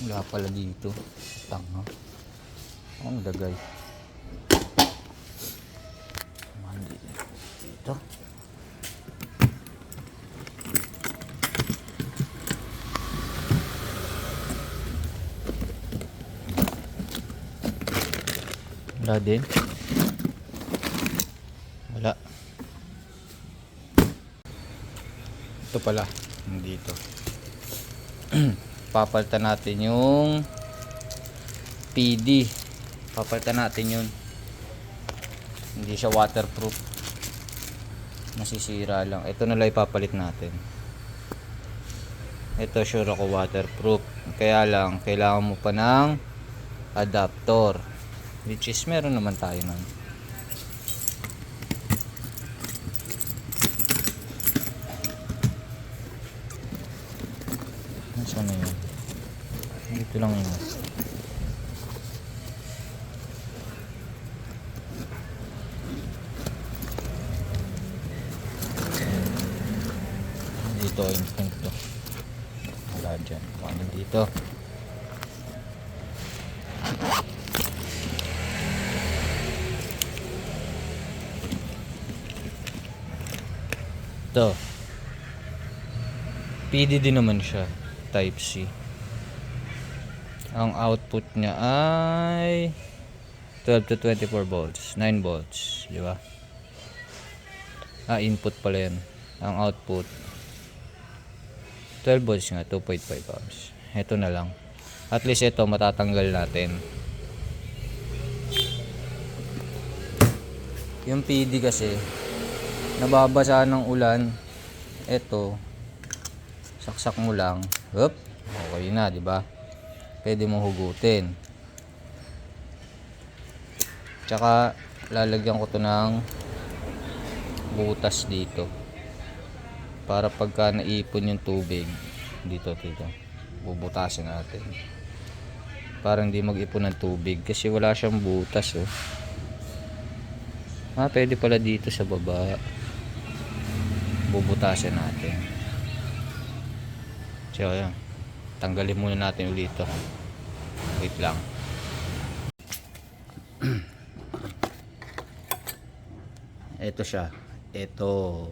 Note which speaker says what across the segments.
Speaker 1: Wala pala dito. Tanga. Ang dagay. Mali. Dito. Wala din. Wala. Ito pala. Dito. Papalitan natin yung PD. Papalitan natin yun. Hindi siya waterproof. Masisira lang. Ito na lang ipapalit natin. Ito sure ako waterproof. Kaya lang, kailangan mo pa ng adapter. Which is meron naman tayo nun. Nasaan na yun? Dito lang yun. Dito instinct to. Wala dyan. Ano dito. Ito. PD din naman siya. Type C. Ang output niya ay 12 to 24 volts. 9 volts. Di ba? Ah, input pala yan. Ang output 12 volts nga. 2.5 amps. Ito na lang. At least ito matatanggal natin. Yung PD kasi nababasa ng ulan. Ito saksak mo lang. Up. Okay na, di ba? Pwede mo hugutin. Tsaka lalagyan ko to ng butas dito. Para pagka naipon yung tubig dito dito. Bubutasin natin. Para hindi mag-ipon ng tubig kasi wala siyang butas oh. Ah, pwede pala dito sa baba. Bubutasin natin. So, ayan. Tanggalin muna natin ulit ito. Wait lang. Ito siya. Ito.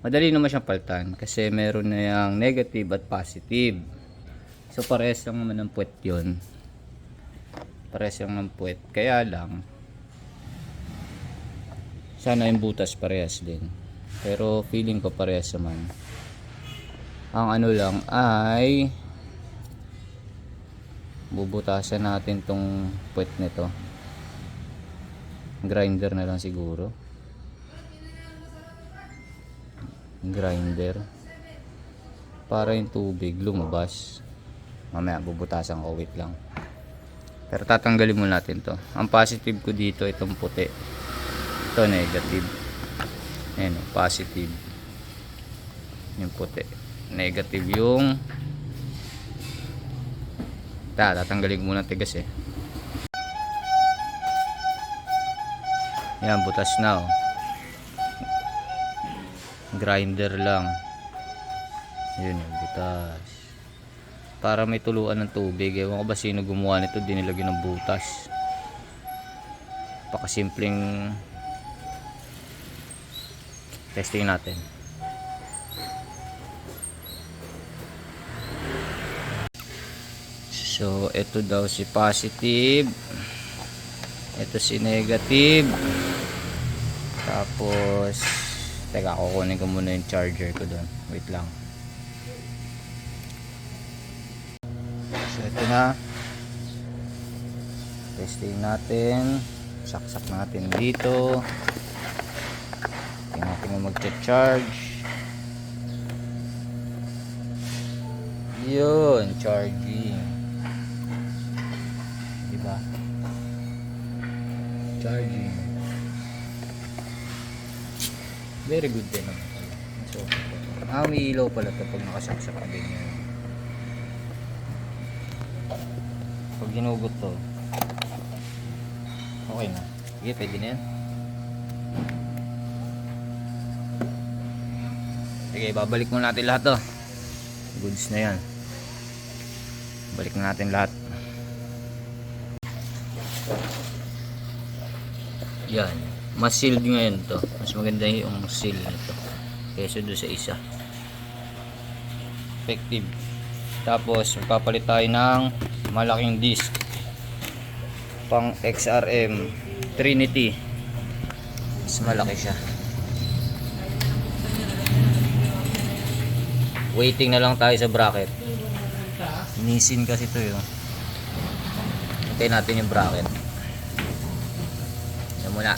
Speaker 1: Madali naman siyang paltan kasi meron na yung negative at positive. So, parehas lang naman ng puwet yun. Parehas lang ng puwet. Kaya lang, sana yung butas parehas din. Pero feeling ko parehas naman. Ang ano lang ay bubutasan natin tong puwet nito. Grinder na lang siguro. Grinder. Para yung tubig lumabas. Mamaya bubutasan ko wait lang. Pero tatanggalin muna natin to. Ang positive ko dito itong puti. Ito negative. Ayan, positive. Yung puti. Negative yung Ta, tatanggalin muna tigas eh. Yan, butas na oh. Grinder lang. Yun yung butas. Para may tuluan ng tubig. Ewan ko ba sino gumawa nito, dinilagyan ng butas. Pakasimpleng testing natin. So, ito daw si positive. Ito si negative. Tapos, teka, kukunin ko muna yung charger ko doon. Wait lang. So, ito na. Testing natin. Saksak natin dito. Tingnan natin kung mag-charge. Yun, charging. Diba? Charging. Very good din naman pala. So, ah, may ilaw pala ito pag nakasaksak na ganyan. Pag hinugot to, okay na. Sige, pwede na yan. Sige, babalik muna natin lahat to. Goods na yan. balik na natin lahat yan. Mas sealed ngayon to. Mas maganda yung seal nito kaysa doon sa isa. Effective. Tapos magpapalit tayo ng malaking disc. Pang XRM Trinity. Mas malaki siya. Waiting na lang tayo sa bracket. Nisin kasi to yun hintayin natin yung bracket. Yan muna